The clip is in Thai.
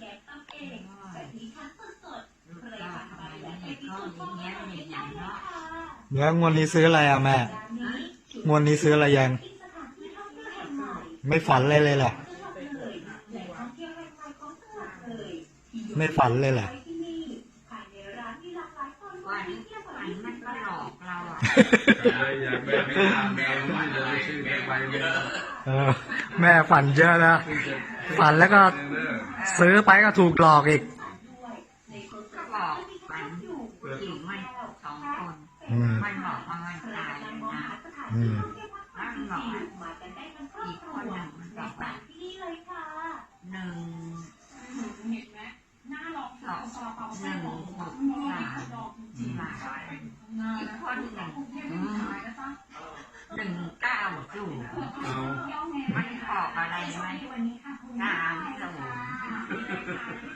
แกงตำเองแบบนี้ทานสดๆใครทานไปและไม่มีสูตรโบราณไม่ได้เลยค่ะแล้วงวดนี้ซื้ออะไรอะแม่ร้านนี้งวดนี้ซื้ออะไรยังที่สถานที่ท่องเที่ยวแห่งไม่ฝันเลยเลยเหลย ไม่ฝันเลยเหรอไว้ที่นี่ภายในร้านมีหลากหลายคนวันที่เที่ยวแบบวันนี้มันก็หลอกเราอะอยากแม่ไม่ตามแมวไม่เลยชื่อแม่ไปเยอะเออ แม่ฝันเยอะนะฝันแล้วก็ซื้อไปก็ถูกหลอกอีกด้วยในโซนก็บอกมันผู้หญิงมันสองคนอืมมันบอกว่ามันตายการแล้วมองนะหาสถานที่ท่องเที่ยวมากมายจริงๆมากันได้ทั้งครอบครัวในสถา สองหนึ่งหกสามสี่หลายอีกคนหนึ่งหนึ่งเก้าจู่เอามันบอกอะไรไหมสามศูนย์